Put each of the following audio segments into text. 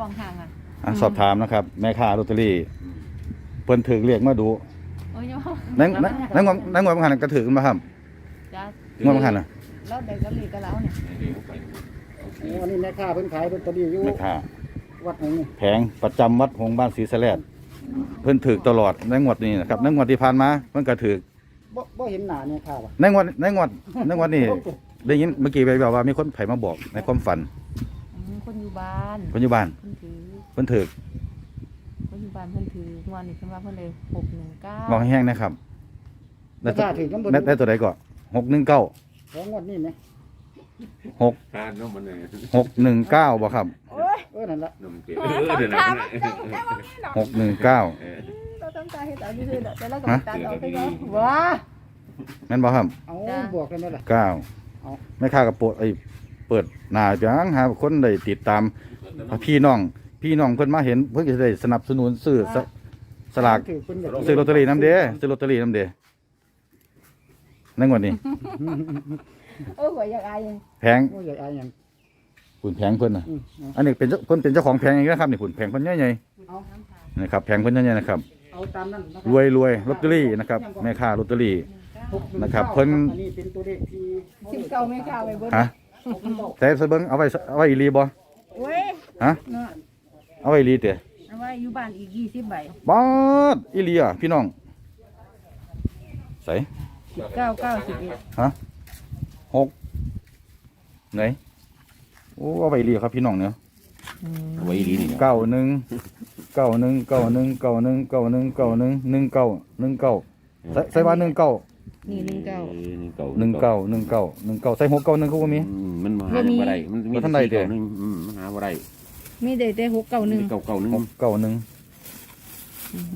กองห่างอะอะสอบถามนะครับ แม่ค้าลอตเตอรี่เพิ่นถือเรียกมาดูโอ้ยโยนั่งนั่งนั่งงวดนั่งงวดบางหันก็ถือกันมาครับจ้างวดบางหันน่ะแล้วเด็กก็ลีก็แล้วเนี่ยโอ้อันนี้แม่ค้าเพิ่นขายลอตเตอรี่อยู่แม่ค้าวัดไหนนี่แผงประจำวัดหงส์บ้านศรีสะแลดเพิ่นถือตลอดในงวดนี้นะครับในงวดที่ผ่านมาเพิ่นก็ถือบ่บ่เห็นหน้าแม่ค้าป่ะในงวดในงวดในงวดนี้ได้ยินเมื่อกี้ไปแบบว่ามีคนไผมาบอกในความฝันอืมคนอยู่บ้าน คนอยู่บ้าน เพิ่นถือเพิ่นถือคนอยู่บ้านเพิ่นถืองวันนี้เพิ่นว่าเพิ่นเลยหกหนึ่งเก้าบอกให้แห้งนะครับแม่ได้ตัวค้าถือกันบ่ได้ได้ตัวใดก่อนหกหนึ่งเก้าของงวดนี้ไหมหกทานเนาะมันเนี่ยหกหนึ่งเก้าบ่ครับโอ้ยเออนั่นละนมเกลือเออเดี๋ยวนะ หกหนึ่งเก้าเออเราต้องการให้ตามที่คือแต่เราก็ฮะตัดออกไปเนาะว้าแม่นบ่ครับเอาจ้ะบวกกันได้ล่ะ เก้าเอา แม่ค้ากับปวดไอ้เปิดหน้าจังหาคนได้ติดตาม พี่น้อง พี่น้องเพิ่นมาเห็นเพิ่นก็จะได้สนับสนุนซื้อสสลากถือเพิ่นอยากซื้อลอตเตอรี่น้ำเด้ซื้อลอตเตอรี่น้ำเด้ในงวดนี้ โอ้ยหัวอยากอายยังแพงโอ้ยอยากอายหยังปุ่นแพงเพิ่นน่ะอืมเอาอันนี้เป็นเจ้าเพิ่นเป็นเจ้าของแพงอย่างนี้นะครับนี่ปุ่นแพงเพิ่นใหญ่เอาๆนะครับแพงเพิ่นใหญ่ๆนะครับเอาตามนั้นนะครวยรวยลอตเตอรี่นะครับแม่ค้าลอตเตอรี่นะครับเพิ่น อันนี้เป็นตัวเลขที่สิบเก้าไม่เข้าไปเบิ้ลฮะแต่เบิ่งเอาไว้เอาไว้อีหลีบ่โอ้ยฮะเนาะ เอาไว้อีหลีเตะเอาไว้อยู่บ้านอีกยี่สิบใบบาดอีหลีอะพี่น้องใส่สิบเก้าเก้าสิบเอ็ดฮะหกไหนโอ้เอาไว้อีหลีครับพี่น้องเนี่ยเอาไว้ดีนี่เก้าหนึ่งเก้าหนึ่งเก้าหนึ่งเก้าหนึ่งเก้าหนึ่งเก้าหนึ่งหนึ่งเก้าหนึ่งเก้าใส่ใส่ว่าหนึ่งเก้านี่หนึ่งเก้าหนึ่งเก้าหนึ่งเก้าหนึ่งเก้าหนึ่งเก้าใส่หัวเก้าหนึ่งก็บ่มีอืมมันมาหาบ่มีบ่ได้มันมีบ่ทันได้เด้เก้าหนึ่งอืมมันหาบ่ได้ มีได้แต่หกเก้าหนึ่งมีเก้าเก้าหนึ่งหกเก้าหนึ่ง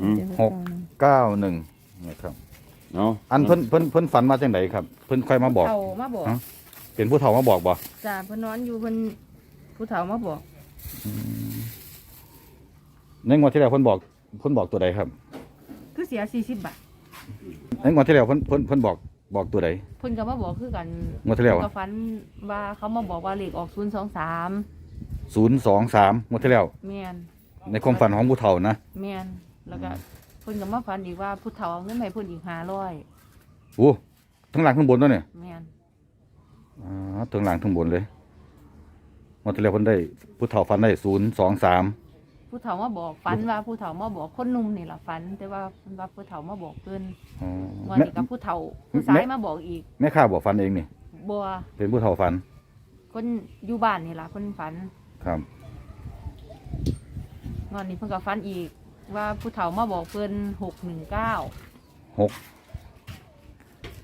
อืม หก เก้าหนึ่งนะครับเนาะอันเพิ่นเพิ่นเพิ่นฝันมาจังไดครับ เพิ่นค่อยมาบอกเฒ่ามาบอกฮะ เป็นผู้เฒ่ามาบอกบ่จ้าเพิ่นนอนอยู่เพิ่นผู้เฒ่ามาบอกในงวดที่แล้วเพิ่นบอกเพิ่นบอกตัวใดครับคือเสียสี่สิบบาทในงวดที่แล้วเพิ่นเพิ่นเพิ่นบอกบอกตัวใดเพิ่นก็มาบอกคือกันงวดที่แล้วก็ฝันว่าเขามาบอกว่าเลขออกศูนย์สองสาม ศูนย์สองสามงวดที่แล้ว แม่นในความฝันของผู้เฒ่านะ แม่นแล้วก็เพิ่นก็มาฝันอีกว่าผู้เฒ่าเอาเงินมาให้เพิ่นอีกห้าร้อยโอ้ทั้งหลังทั้งบนด้วยเนี่ยแม่นอ่าทั้งหลังทั้งบนเลยงวดที่แล้วเพิ่นได้ผู้เฒ่าฝันได้ศูนย์สองสามผู้เฒ่ามาบอกฝันว่าผู้เฒ่ามาบอกคนหนุ่มนี่ล่ะฝัน แต่ว่าเพิ่นว่าผู้เฒ่ามาบอกเพิ่นวันแม่นี้กับผู้เฒ่าผู้ชายมาบอกอีกแม่ข้าบอกฝันเองนี่ บัวเป็นผู้เฒ่าฝัน คนอยู่บ้านนี่ล่ะเพิ่นฝัน ครับวันนี้เพิ่นก็ฝันอีก ว่าผู้เฒ่ามาบอกเพิ่นหกหนึ่งเก้าหก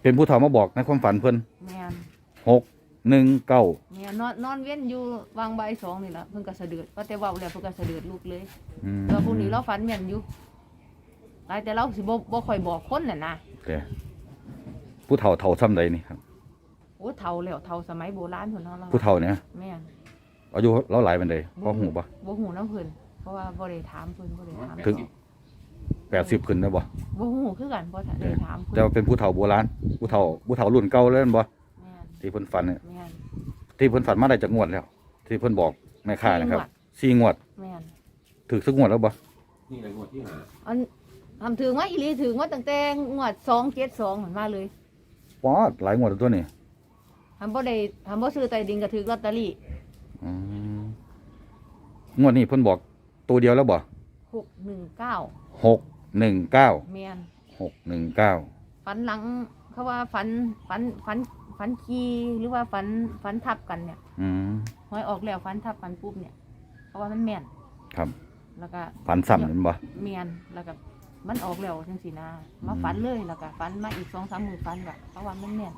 เป็นผู้เฒ่ามาบอกในความฝันเพิ่นแม่นหกหนึ่งเก้าแม่นนอนนอนเว้นอยู่วางใบายสองนี่ล่ะเพิ่นก็สะเดือดว่าแต่เว้าแล้วเพิ่นก็สะเดือดลูกเลยอืมแล้วพวกนี้เราฝันแม่นอยู่หลายแต่เราสิบ่บ่ค่อยบอกคนน่ะนะแต่ผู้เฒ่าเฒ่าซ้ำใดนี่ครับโอ้เฒ่าแล้วเฒ่าสมัยโบราณพุ่นเนาะเราผู้เฒ่าเนี่ยแม่น อายุเราหลายเป็นใดพอหูปะบ่ฮู้นำเพิ่นเพราะว่าบ่ได้ถามเพิ่นบ่ได้ถามถึงแปดสิบขึ้นนะบ่บ่ฮู้คือกันบ่ได้ถามเพิ่นแต่ว่าเป็นผู้เฒ่าโบราณผู้เฒ่าผู้เฒ่ารุ่นเก่าเลยแม่นบ่แม่นที่เพิ่นฝันเนี่ยแม่นที่เพิ่นฝันมาได้จากงวดแล้ว ที่เพิ่นบอกแม่ค้านะครับสี่งวดแม่นถึกสักงวดแล้วบ่นี่เลยงวดที่หาอันทำถึงว่าอีหลีถึงว่าตั้งแต่งวด272มันมาเลยป๊อดหลายงวดแล้วตัวนี้ทำบ่ได้ทำบ่ซื้อใต้ดินก็ถือลอตเตอรี่อืม งวดนี้เพิ่นบอกตัวเดียวแล้วบ่619หกหนึ่งเก้าแม่นหกหนึ่งเก้าฝันหลังเขาว่าฝันฝันฝันฝันขี่หรือว่าฝันฝันทับกันเนี่ยอืมหวยออกแล้วฝันทับกันปุ๊บเนี่ยเพราะว่ามันแม่นครับแล้วก็ฝันซ้ำเห็นบ่แม่นแล้วก็มันออกแล้วจังสินะมาฝันเลยแล้วก็ฝันมาอีกสองสามมือฝันแบบเพราะว่ามันแม่น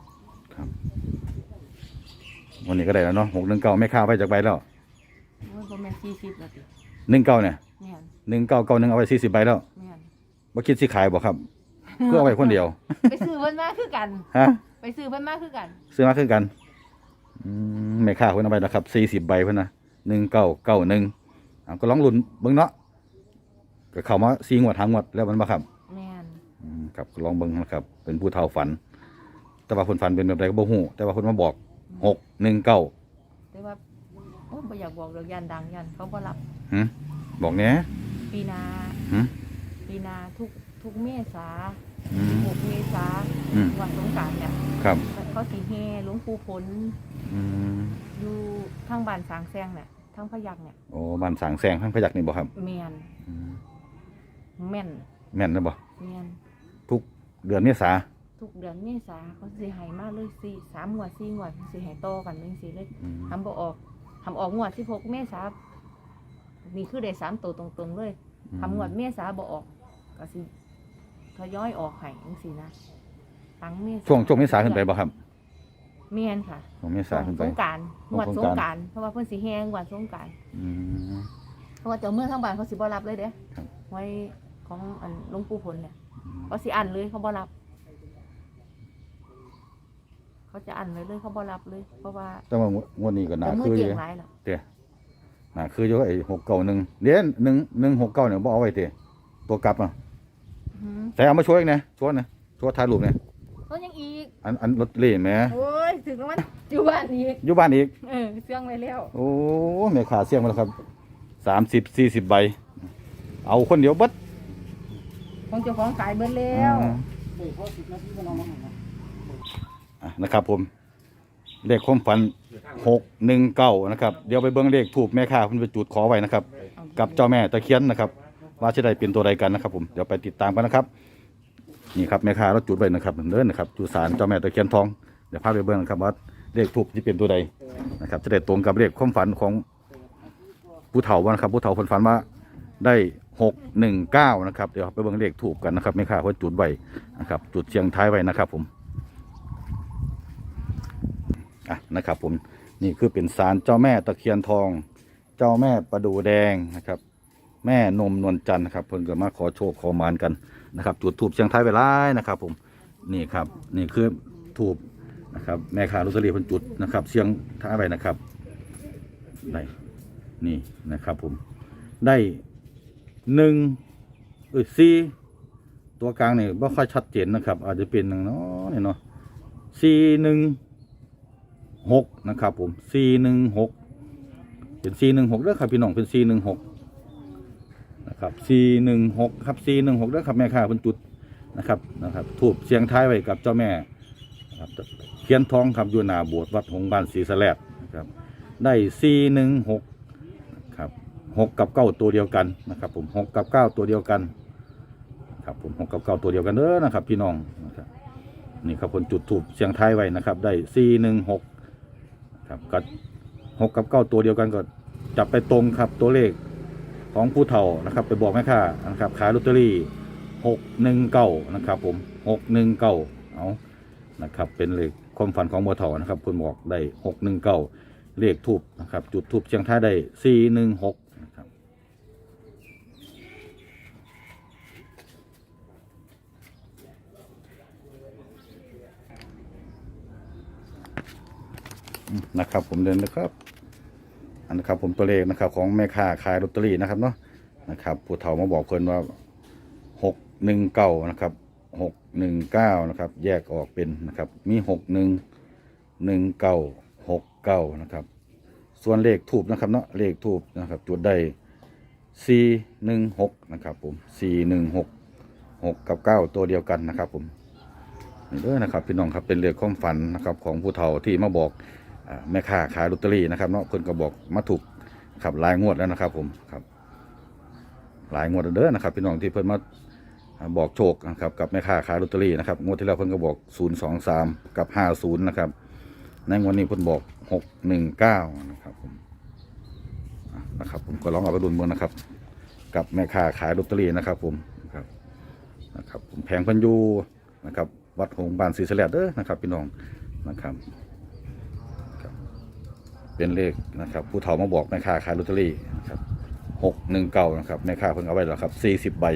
วันนี้ก็ได้แล้วเนาะหกหนึ่งเก้าแม่ค้าไปจากใบแล้ว โอ้ยบ่แม่นสี่สิบแล้วติหนึ่งเก้าเนี่ยแม่นหนึ่งเก้าเก้าหนึ่งเอาไว้สี่สิบใบแล้วแม่นบ่คิดสิขายบ่ครับเพื่อเอาไว้คนเดียวไปซื้อเพิ่นมาคือกัน ฮะไปซื้อเพิ่นมาคือกันซื้อมาคือกันอืมแม่ค้าเพิ่นเอาไปนะครับสี่สิบใบเพิ่นนะหนึ่งเก้าเก้าหนึ่งก็ลองลุ้นเบิ่งเนาะก็เข้ามาสี่งวดทางงวดแล้วมันบ่ครับ แม่นอืมครับก็ลองเบิ่งนะครับ เป็นผู้เฒ่าฝัน แต่ว่าเพิ่นฝันเป็นแบบใดก็บ่ฮู้แต่ว่าเพิ่นมาบอกหกหนึ่งเก้าแต่ว่าโอ้ย บ่อยากบอกดอกยันดังยันเขาบ่รับหืมบอกแหน่ปีนาหืม ปีนาทุกทุกเมษาอืม หกเมษาอืม วันสงกรารเนี่ยครับเขาสีแห่หลวงปู่ฝนอืมอยู่ทางบ้านสางแซงเนี่ยทางพะยักเนี่ยโอ้บ้านสางแซงข้างพยักนี่บ่ครับเมียนอืมแม่นแม่นนะบ่เมียนทุกเดือนเมษาทุกเดือนเมษาเขาสิให้มาเลยสี่สามงวดสี่งวดสิให้โตอกันเป็นสี่เลยอืมทำบ่ออก ทำออกงวดสิบหกเมษานี่คือได้สามตัวตรงๆเลยทำงวดเมษาบ่ออกก็สิทยอยออกให้จังซี่นะตั้งเมษาช่วงช่วงเมษาขึ้นไปบ่ครับเมียนค่ะช่วงเมษาขึ้นไปสงกรารงวดสสงงกรานต์กรารเพราะว่าเพิ่นสิแฮงวดสงกรารอืมเพราะว่าเจ้าเมื่อทั้งบ้านเขาสิบ่รับเลยเด้ครับไว้ของอันหลวงปู่ผลเนี่ยเขาสิอันเลยเขาบ่รับ เขาจะอันไว้เลยเขาบ่รับเลย เพราะว่าแต่ว่างวดนี้ก็น่าเจ้ามือคืออเก่ยู่งหลายแล้วน่าคืออยู่ไอ้หกเก้าหนึ่งเดี๋ยวหนึ่งหนึ่งหกเก้าเนี่ยบ่เอาไว้เตะตัวกลับอะอืมแต่เอามาช่วยอีกนะช่วยนะช่วยถ่ายรูปเนี่ยเขายังอีกอันอันรถเล่นแหมโอ้ยถึงแล้วมันอยู่บ้านอีกอยู่บ้านอีก เออเสื่องไว้แล้วโอ้แม่ขาเสี่ยงมาแล้วครับสามสิบสี่สิบใบ เอาคนเดียวเบัดของเจ้าของขายเบิดแล้วอ่าเฮ้ยพอสิบนาทีก็นอนมาหาอะ นะครับ ผมเลขความฝันหกหนึ่งเก้านะครับ เดี๋ยวไปเบิ้งเลขถูกแม่ค้าคุณไปจุดขอไว้นะครับ กับเจ้าแม่ตะเคียนนะครับ ว่าจะได้เป็นตัวใดกันนะครับ ผมเดี๋ยวไปติดตามกันนะครับ นี่ครับแม่ค้าเราจุดไว้นะครับเดินนะครับจุดสารเจ้าแม่ตะเคียนทองเดี๋ยวพาไปเบิ้งนะครับว่าเลขถูกที่เป็นตัวใดนะครับ จะได้ตรงกับเลขความฝันของผู้เฒ่าว่านะครับผู้เฒ่าคนฝันว่าได้หกหนึ่งเก้านะครับเดี๋ยวไปเบิ้งเลขถูกกันนะครับแม่ค้าเขาจุดไว้นะครับ จุดเชียงท้ายไว้นะครับ ผมอะ นะครับ ผมนี่คือเป็นสารเจ้าแม่ตะเคียนทอง เจ้าแม่ประดูแดงนะครับ แม่นมนวลจันทร์นะครับเพิ่นก็มาขอโชคขอมานกันนะครับ จุดทูบเชียงไทยไปร้ายนะครับ ผมนี่ครับนี่คือทูบนะครับแม่ค้าลอตเตอรี่เพิ่นจุดนะครับ เชียงท้ายไปนะครับได้นี่นะครับ ผมได้หนึ่งเอ้ยสี่ตัวกลางเนี่ยไม่ค่อยชัดเจนนะครับ อาจจะเป็นหนึ่งเนาะนี่เนาะสี่หนึ่ง หกนะครับ ผมสี่หนึ่งหกเป็น C หนึ่งหกเด้อครับพี่น้องเป็น C หนึ่งหกนะครับ C หนึ่งหกครับ C หนึ่งหกเด้อครับแม่ค้าเป็นจุดนะครับนะครับถูกเสียงท้ายไว้กับเจ้าแม่นะครับเขียนทองครับอยู่หน้าโบสถ์วัดหงบ้านศรีสแลดนะครับ ได้ C หนึ่งหกครับหกกับเก้าตัวเดียวกันนะครับผมหกกับเก้าตัวเดียวกันครับผมหกกับเก้าตัวเดียวกันเด้อนะครับ พี่น้องนะครับนี่ครับคนจุดถูกเสียงท้ายไว้นะครับ ได้ C หนึ่งหก ครับก็หกกับเก้าตัวเดียวกันก็จับไปตรงครับตัวเลขของผู้เฒ่านะครับ ไปบอกแม่ค้านะครับขายลอตเตอรี่หกหนึ่งเก้านะครับผมหกหนึ่งเก้าเอานะครับเป็นเลขความฝันของบัวเฒ่านะครับคุณบอกได้หกหนึ่งเก้าเลขทูบนะครับจุดทูบเชียงท่าได้สี่หนึ่งหก นะครับ ผมเดินนะครับอันนะครับผมตัวเลขนะครับ ของแม่ค้าขายลอตเตอรี่นะครับเนาะนะครับผู้เฒ่ามาบอกเพิ่นว่าหกหนึ่งเก้านะครับหกหนึ่งเก้านะครับ แยกออกเป็นนะครับ มีหกหนึ่งหนึ่งเก้าหกเก้านะครับ ส่วนเลขทูบนะครับเนาะเลขทูบนะครับจุดได้สี่หนึ่งหกนะครับ ผมสี่หนึ่งหกหกกับเก้าตัวเดียวกันนะครับ ผมนี่เด้อนะครับ พี่น้องครับเป็นเรื่องความฝันนะครับ ของผู้เฒ่าที่มาบอก แม่ค้าขายลอตเตอรี่นะครับเนาะเพิ่นก็บอกมาถูกครับหลายงวดแล้วนะครับ ผมครับ หลายงวดเด้อนะครับ พี่น้องที่เพิ่นมาบอกโชคนะครับกับแม่ค้าขายลอตเตอรี่นะครับงวดที่แล้วเพิ่นก็บอก 0 2 3 กับ 50 นะครับ ในงวดนี้เพิ่นบอก 619 นะครับผมนะครับผมก็ลองเอาไปดุนเมืองนะครับ กับแม่ค้าขายลอตเตอรี่นะครับ ผมนะครับนะครับผมแพงพันยูนะครับ วัดหงบานศรีสะแลดเด้อนะครับ พี่น้องนะครับ เป็นเลขนะครับ ผู้เฒ่ามาบอกแม่ค้าขายลอตเตอรี่นะครับหกหนึ่งเก้านะครับแม่ค้าเพิ่งเอาไว้แล้วครับสี่สิบใบ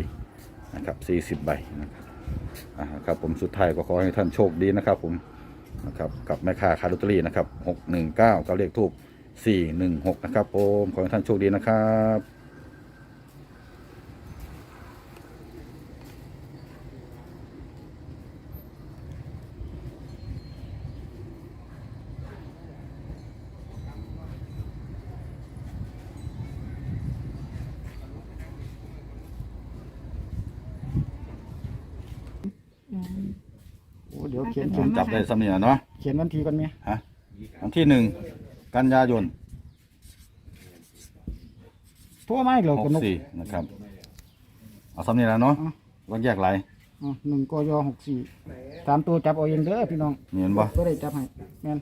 นะครับสี่สิบใบนะครับอ่าครับผมสุดท้ายก็ขอให้ท่านโชคดีนะครับผมนะครับกับแม่ค้าขายลอตเตอรี่นะครับหกหนึ่งเก้ากับเลขทูบสี่หนึ่งหกนะครับผมขอให้ท่านโชคดีนะครับ ยว เขียนผเขียมนจับได้สำเนียงเนาะเขียนวันทีกันไหมฮะวันที่หนึ่งกันยายนโทั่วมาอีกเหรอหกกนกสี่นะครับเอาสำเนียงแล้วเนาะอะวันแยกไหลายอะหนึ่งกยหกสี่สามตัวจับเอาเองเด้อพี่น้องมีเห็นบ่ก็ได้จับให้แม่น